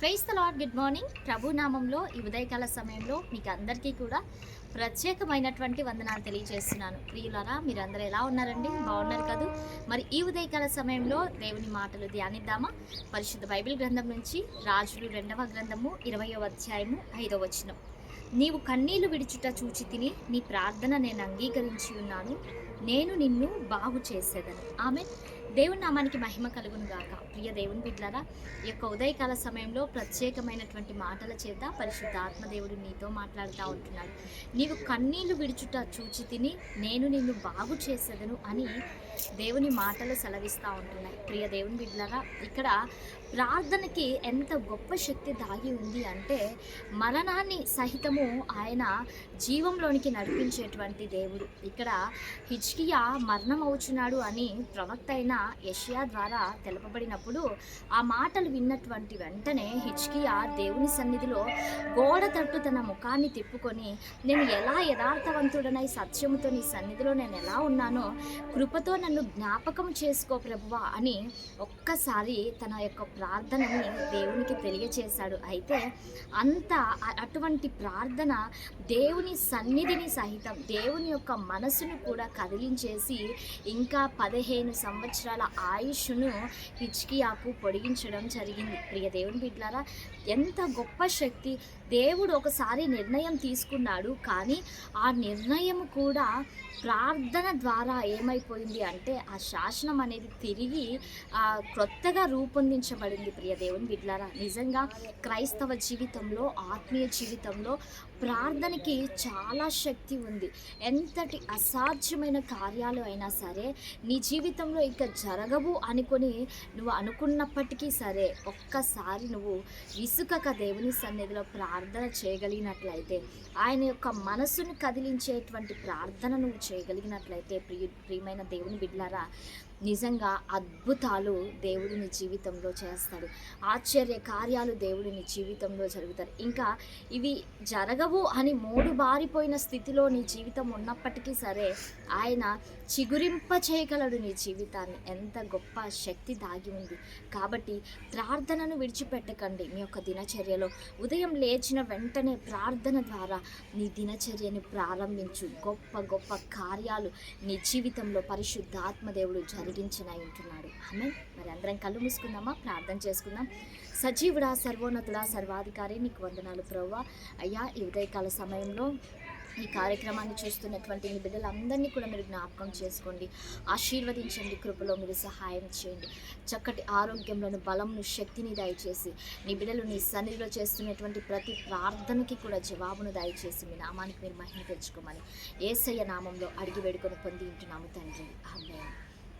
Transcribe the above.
Praise the Lord good morning ప్రభు నామంలో ఈ ఉదయకాల సమయంలో మీకు అందరికీ కూడా ప్రత్యేకమైనటువంటి వందనాలు తెలియజేస్తున్నాను. ప్రియులరా మీరు అందరూ ఎలా ఉన్నారండి? బాగున్నారు కదూ? మరి ఈ ఉదయకాల సమయంలో దేవుని మాటలు ధ్యానిద్దామా? పరిశుద్ధ బైబిల్ గ్రంథం నుంచి రాజులు రెండవ గ్రంథము ఇరవయో అధ్యాయము ఐదవ వచనం. నీవు కన్నీళ్ళు విడిచుట చూచి తిని నీ ప్రార్థన నేను అంగీకరించి ఉన్నాను. నేను నిన్ను బాగు చేసేదను. ఆమె దేవుని నామానికి మహిమ కలుగును గాక. ప్రియ దేవుని బిడ్డలారా ఈ యొక్క ఉదయకాల సమయంలో ప్రత్యేకమైనటువంటి మాటల చేత పరిశుద్ధ ఆత్మదేవుడు నీతో మాట్లాడుతూ ఉంటున్నాడు. నీవు కన్నీళ్ళు విడుచుట చూచి తిని నేను నిన్ను బాగు చేసేదను అని దేవుని మాటలు సెలవిస్తూ ఉంటున్నాయి. ప్రియ దేవుని బిడ్డలారా ఇక్కడ ప్రార్థనకి ఎంత గొప్ప శక్తి దాగి ఉంది అంటే మరణాన్ని సహితము ఆయన జీవంలోనికి నడిపించేటువంటి దేవుడు. ఇక్కడ హిజ్కియా మరణం అవుచున్నాడు అని ప్రవక్త అయిన యషియా ద్వారా తెలపబడినప్పుడు ఆ మాటలు విన్నటువంటి వెంటనే హిచ్కియా దేవుని సన్నిధిలో గోడ తట్టు తన ముఖాన్ని తిప్పుకొని నేను ఎలా యథార్థవంతుడనై సత్యముతో నీ సన్నిధిలో నేను ఎలా ఉన్నానో కృపతో నన్ను జ్ఞాపకం చేసుకో ప్రభువా అని ఒక్కసారి తన యొక్క ప్రార్థనని దేవునికి తెలియచేశాడు. అయితే అంత అటువంటి ప్రార్థన దేవుని సన్నిధిని సహితం దేవుని యొక్క మనసును కూడా కదిలించేసి ఇంకా పదిహేను సంవత్సరాలు ఆయుష్ను హిచ్కియాకు పొడిగించడం జరిగింది. ప్రియ దేవుని బిడ్లారా ఎంత గొప్ప శక్తి. దేవుడు ఒకసారి నిర్ణయం తీసుకున్నాడు. కానీ ఆ నిర్ణయం కూడా ప్రార్థన ద్వారా ఏమైపోయింది అంటే ఆ శాసనం అనేది తిరిగి క్రొత్తగా రూపొందించబడింది. ప్రియ దేవుని బిడ్లారా నిజంగా క్రైస్తవ జీవితంలో ఆత్మీయ జీవితంలో ప్రార్థనకి చాలా శక్తి ఉంది. ఎంతటి అసాధ్యమైన కార్యాలు అయినా సరే నీ జీవితంలో ఇక జరగవు అనుకొని నువ్వు అనుకున్నప్పటికీ సరే ఒక్కసారి నువ్వు విసుకక దేవుని సన్నిధిలో ప్రార్థన చేయగలిగినట్లయితే ఆయన యొక్క మనసును కదిలించేటువంటి ప్రార్థన నువ్వు చేయగలిగినట్లయితే ప్రియ ప్రియమైన దేవుని బిడ్లారా నిజంగా అద్భుతాలు దేవుడిని జీవితంలో చేస్తాడు ఆశ్చర్య కార్యాలు దేవుడిని జీవితంలో జరుగుతారు. ఇంకా ఇవి జరగవు అని మూడు బారిపోయిన స్థితిలో నీ జీవితం ఉన్నప్పటికీ సరే ఆయన చిగురింప చేయగలడు నీ జీవితాన్ని. ఎంత గొప్ప శక్తి దాగి ఉంది. కాబట్టి ప్రార్థనను విడిచిపెట్టకండి మీ యొక్క దినచర్యలో. ఉదయం లేచిన వెంటనే ప్రార్థన ద్వారా నీ దినచర్యని ప్రారంభించు. గొప్ప గొప్ప కార్యాలు నీ జీవితంలో పరిశుద్ధాత్మదేవుడు జరిగించనై ఉంటున్నాడు. ఆమె మరి అందరం కళ్ళు మూసుకుందామా? ప్రార్థన చేసుకుందాం. సజీవుడా సర్వోన్నతుడా సర్వాధికారి నీకు వందనాలు ప్రవ్వా. అయ్యా ఈ ఉదయకాల సమయంలో ఈ కార్యక్రమాన్ని చూస్తున్నటువంటి మీ బిడ్డలందరినీ కూడా మీరు జ్ఞాపకం చేసుకోండి. ఆశీర్వదించండి కృపలో మీరు సహాయం చేయండి. చక్కటి ఆరోగ్యంలోను బలంను శక్తిని దయచేసి నీ బిడ్డలు నీ సన్నిధిలో చేస్తున్నటువంటి ప్రతి ప్రార్థనకి కూడా జవాబును దయచేసి మీ నామానికి మీరు మహిమ తెచ్చుకోమని ఏసయ్య నామంలో అడిగి వేడుకొని పొంది ఉంటున్నాము తండ్రి. ఆమె